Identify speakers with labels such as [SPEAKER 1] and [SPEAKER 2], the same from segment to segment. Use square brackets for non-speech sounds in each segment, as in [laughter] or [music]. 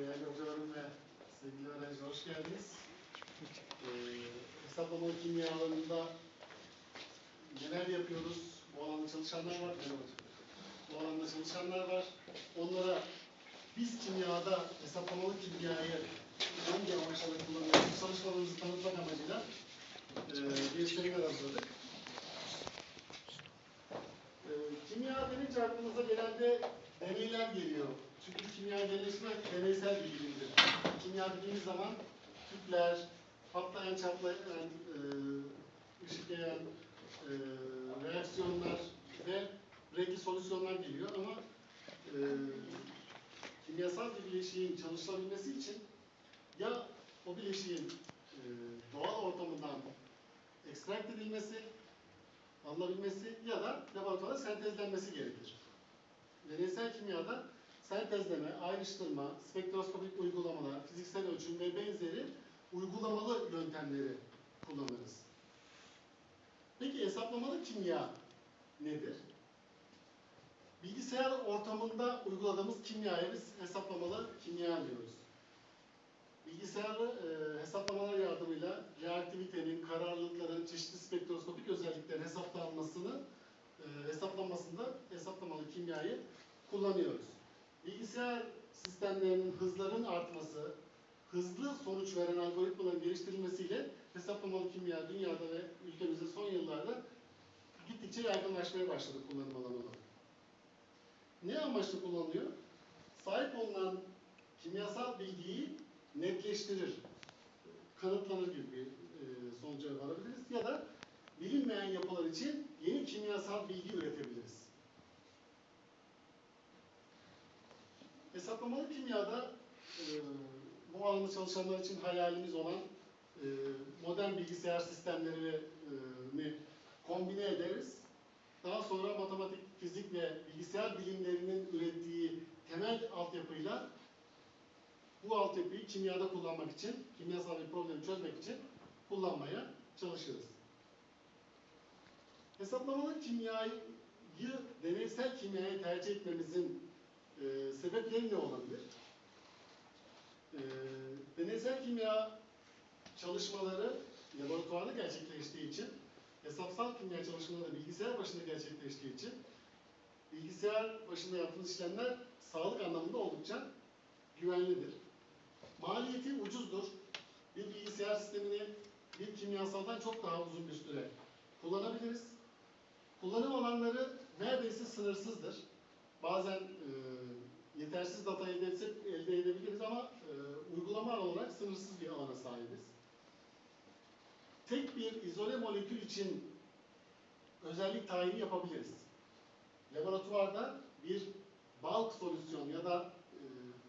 [SPEAKER 1] Değerli hocalarım ve sevgili öğrenciler hoş geldiniz. Ee, hesaplama kimya alanında neler yapıyoruz? Bu alanda çalışanlar var. Bu alanda çalışanlar var. Onlara biz kimyada hesaplamalı kimyayı hangi amaçlarla kullanıyoruz? Çalışmalarımızı tanıtmak amacıyla e, bir seminer hazırladık. E, kimya denince aklımıza genelde deneyler geliyor. Çünkü kimya gelişme deneysel bir bilimdir. Kimya dediğimiz zaman tüpler, patlayan, çatlayan, e, ışık yayan e, reaksiyonlar ve renkli solüsyonlar geliyor ama e, kimyasal bir bileşiğin çalışılabilmesi için ya o bileşiğin e, doğal ortamından ekstrakt edilmesi, alınabilmesi ya da laboratuvarda sentezlenmesi gerekir. Deneysel kimyada sentezleme, ayrıştırma, spektroskopik uygulamalar, fiziksel ölçüm ve benzeri uygulamalı yöntemleri kullanırız. Peki hesaplamalı kimya nedir? Bilgisayar ortamında uyguladığımız kimyaya biz hesaplamalı kimya diyoruz. Bilgisayarlı e, hesaplamalar yardımıyla reaktivitenin, kararlılıkların, çeşitli spektroskopik özelliklerin hesaplanmasını e, hesaplanmasında hesaplamalı kimyayı kullanıyoruz. Bilgisayar sistemlerinin hızların artması, hızlı sonuç veren algoritmaların geliştirilmesiyle hesaplamalı kimya dünyada ve ülkemizde son yıllarda gittikçe yaygınlaşmaya başladı kullanım alanı. Ne amaçla kullanılıyor? Sahip olunan kimyasal bilgiyi netleştirir, kanıtlanır gibi bir e, sonuca varabiliriz ya da bilinmeyen yapılar için yeni kimyasal bilgi üretebiliriz. Hesaplamalı kimyada e, bu alanda çalışanlar için hayalimiz olan e, modern bilgisayar sistemlerini kombine ederiz. Daha sonra matematik, fizik ve bilgisayar bilimlerinin ürettiği temel altyapıyla bu altyapıyı kimyada kullanmak için, kimyasal bir problemi çözmek için kullanmaya çalışırız. Hesaplamalı kimyayı deneysel kimyaya tercih etmemizin e, sebepleri ne olabilir? E, deneysel kimya çalışmaları laboratuvarda gerçekleştiği için, hesapsal kimya çalışmaları da bilgisayar başında gerçekleştiği için, bilgisayar başında yaptığımız işlemler sağlık anlamında oldukça güvenlidir. Maliyeti ucuzdur. Bir bilgisayar sistemini bir kimyasaldan çok daha uzun bir süre kullanabiliriz. Kullanım alanları neredeyse sınırsızdır. Bazen e, yetersiz data elde etsek elde edebiliriz ama e, uygulama olarak sınırsız bir alana sahibiz. Tek bir izole molekül için özellik tayini yapabiliriz. Laboratuvarda bir bulk solüsyon ya da e,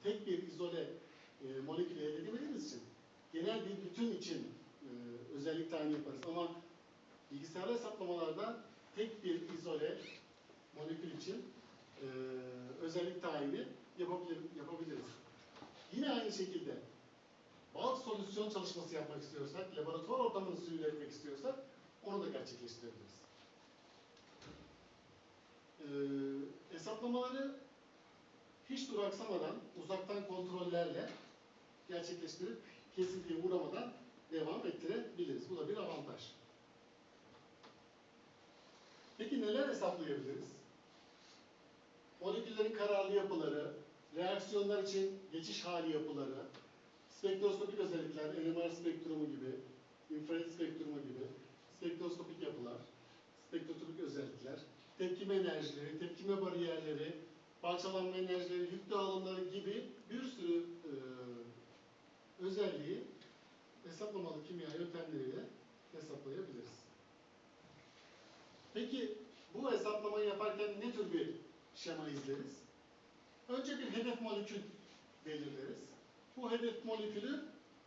[SPEAKER 1] tek bir izole e, molekül elde edemediğimiz için genel bir bütün için e, özellik tayini yaparız. Ama bilgisayar hesaplamalarda tek bir izole molekül için e, özellik tayini yapabilir, yapabiliriz. Yine aynı şekilde bulk solüsyon çalışması yapmak istiyorsak, laboratuvar ortamını simüle istiyorsak onu da gerçekleştirebiliriz. E, hesaplamaları hiç duraksamadan, uzaktan kontrollerle gerçekleştirip kesintiye uğramadan devam ettirebiliriz. Bu da bir avantaj. Peki neler hesaplayabiliriz? Moleküllerin kararlı yapıları, reaksiyonlar için geçiş hali yapıları, spektroskopik özellikler, NMR spektrumu gibi, infrared spektrumu gibi, spektroskopik yapılar, spektroskopik özellikler, tepkime enerjileri, tepkime bariyerleri, parçalanma enerjileri, yük dağılımları gibi bir sürü e, özelliği hesaplamalı kimya yöntemleriyle hesaplayabiliriz. Peki bu hesaplamayı yaparken ne tür bir şema izleriz? Önce bir hedef molekül belirleriz. Bu hedef molekülü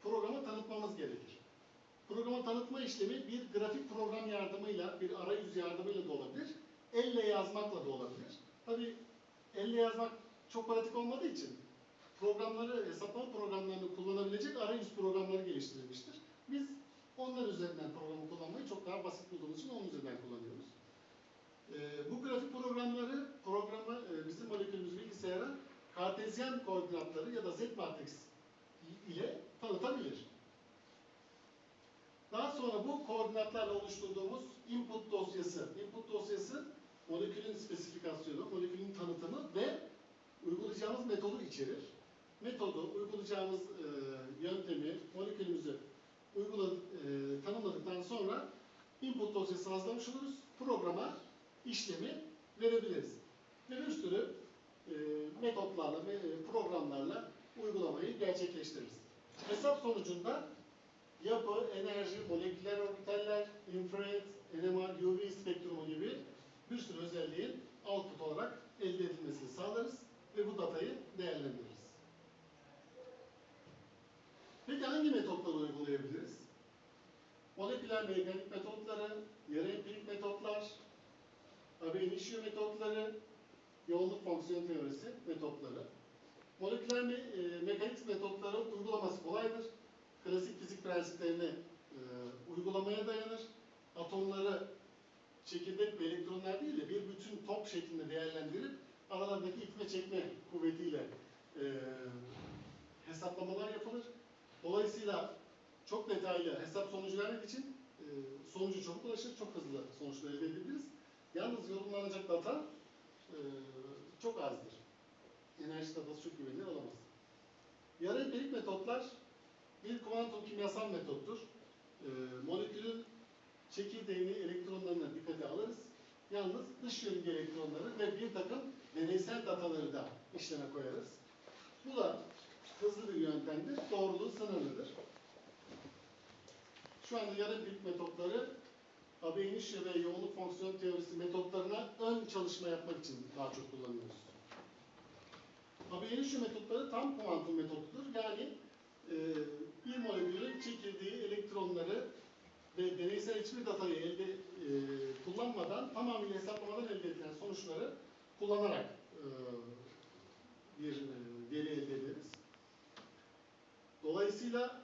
[SPEAKER 1] programa tanıtmamız gerekir. Programa tanıtma işlemi bir grafik program yardımıyla, bir arayüz yardımıyla da olabilir. Elle yazmakla da olabilir. Tabi elle yazmak çok pratik olmadığı için programları, hesaplama programlarını kullanabilecek arayüz programları geliştirilmiştir. Biz onlar üzerinden programı kullanmayı çok daha basit bulduğumuz için onun üzerinden kullanıyoruz. Ee, bu grafik programları, programı e, bizim molekülümüz bilgisayara kartezyen koordinatları ya da z matrix ile tanıtabilir. Daha sonra bu koordinatlarla oluşturduğumuz input dosyası, input dosyası molekülün spesifikasyonu, molekülün tanıtımı ve uygulayacağımız metodu içerir. Metodu, uygulayacağımız e, yöntemi, molekülümüzü uygula, e, tanımladıktan sonra input dosyası hazırlamış oluruz. Programa işlemi verebiliriz. Ve bir sürü e, metotlarla e, programlarla uygulamayı gerçekleştiririz. Hesap sonucunda yapı, enerji, moleküler orbitaller, infrared, NMR, UV spektrumu gibi bir sürü özelliğin output olarak elde edilmesini sağlarız ve bu datayı değerlendiririz. Peki hangi metotları uygulayabiliriz? Moleküler mekanik metotları, yarı empirik metotlar, ab initio metotları, yoğunluk fonksiyon teorisi metotları. Moleküler me e, mekanik metotları uygulaması kolaydır. Klasik fizik prensiplerini e, uygulamaya dayanır. Atomları çekirdek ve elektronlar değil de bir bütün top şeklinde değerlendirip aralarındaki itme çekme kuvvetiyle e, hesaplamalar yapılır. Dolayısıyla çok detaylı hesap sonucu vermek için e, sonucu çabuk ulaşır, çok hızlı sonuçlar elde edebiliriz. Yalnız yorumlanacak data e, çok azdır. Enerji datası çok güvenilir olamaz. Yarı empirik metotlar bir kuantum kimyasal metottur. E, molekülün çekirdeğini, elektronlarını dikkate alırız. Yalnız dış yörünge elektronları ve bir takım deneysel dataları da işleme koyarız. Bu da hızlı bir yöntemdir. Doğruluğu sınırlıdır. Şu anda yarı empirik metotları AB initio ve yoğunluk fonksiyon teorisi metotlarına ön çalışma yapmak için daha çok kullanıyoruz. AB initio metotları tam kuantum metodudur. Yani e, bir molekülün çekirdeği elektronları ve deneysel hiçbir datayı elde e, kullanmadan tamamıyla hesaplamadan elde edilen sonuçları kullanarak e, bir e, veri elde ederiz. Dolayısıyla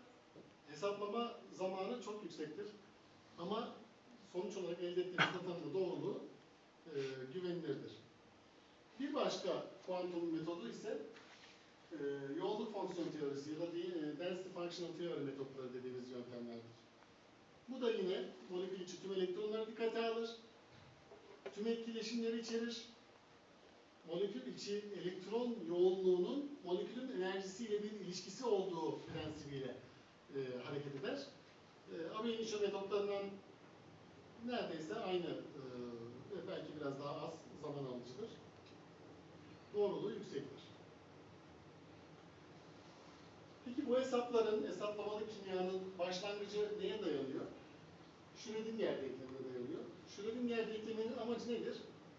[SPEAKER 1] hesaplama zamanı çok yüksektir. Ama sonuç olarak elde ettiğimiz datanın [laughs] da doğruluğu e, güvenilirdir. Bir başka kuantum metodu ise e, yoğunluk fonksiyon teorisi ya da e, density functional theory metotları dediğimiz yöntemlerdir. Bu da yine molekül içi tüm elektronları dikkate alır. Tüm etkileşimleri içerir. Molekül içi elektron yoğunluğunun molekülün enerjisiyle bir ilişkisi olduğu prensibiyle e, hareket eder. E, AB initio metotlarından neredeyse aynı e, ve belki biraz daha az zaman alıcıdır. Doğruluğu yüksektir. Peki bu hesapların, hesaplamalı kimyanın başlangıcı neye dayanıyor? Schrödinger denklemine dayanıyor. Schrödinger denkleminin amacı nedir?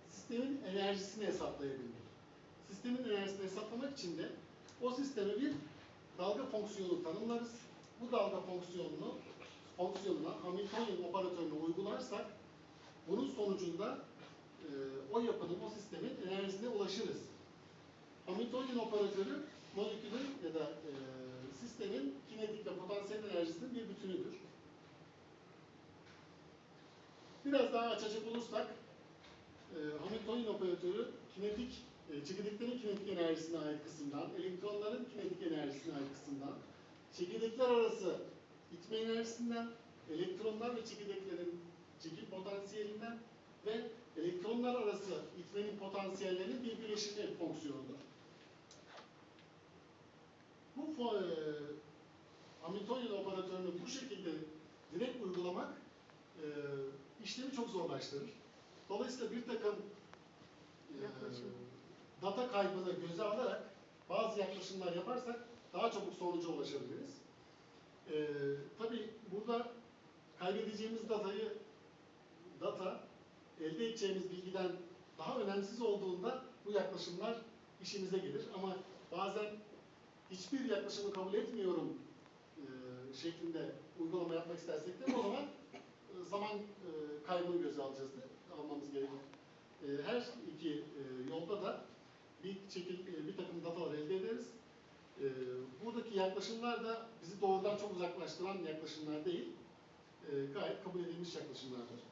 [SPEAKER 1] Sistemin enerjisini hesaplayabilmek. Sistemin enerjisini hesaplamak için de o sisteme bir dalga fonksiyonu tanımlarız. Bu dalga fonksiyonunu fonksiyonuna Hamiltonian operatörünü uygularsak bunun sonucunda e, o yapının, o sistemin enerjisine ulaşırız. Hamiltonian operatörü molekülün ya da e, sistemin kinetik ve potansiyel enerjisinin bir bütünüdür. Biraz daha açacak olursak e, Hamiltonian operatörü kinetik, e, çekirdeklerin kinetik enerjisine ait kısımdan, elektronların kinetik enerjisine ait kısımdan, çekirdekler arası itme enerjisinden, elektronlar ve çekirdeklerin çekim potansiyelinden ve elektronlar arası itmenin potansiyellerinin bir bileşimi fonksiyonudur. Bu e, Hamiltonian operatörünü bu şekilde direkt uygulamak e, işlemi çok zorlaştırır. Dolayısıyla bir takım e, data kaybını göze alarak bazı yaklaşımlar yaparsak daha çabuk sonuca ulaşabiliriz. E, Tabi burada kaybedeceğimiz datayı data elde edeceğimiz bilgiden daha önemsiz olduğunda bu yaklaşımlar işimize gelir. Ama bazen hiçbir yaklaşımı kabul etmiyorum e, şeklinde uygulama yapmak istersek de o zaman e, zaman e, kaybını göze alacağız da almamız gerekir. E, her iki e, yolda da bir şekil e, bir takım datalar elde ederiz. E, buradaki yaklaşımlar da bizi doğrudan çok uzaklaştıran yaklaşımlar değil, gayet kabul edilmiş yaklaşımlardır.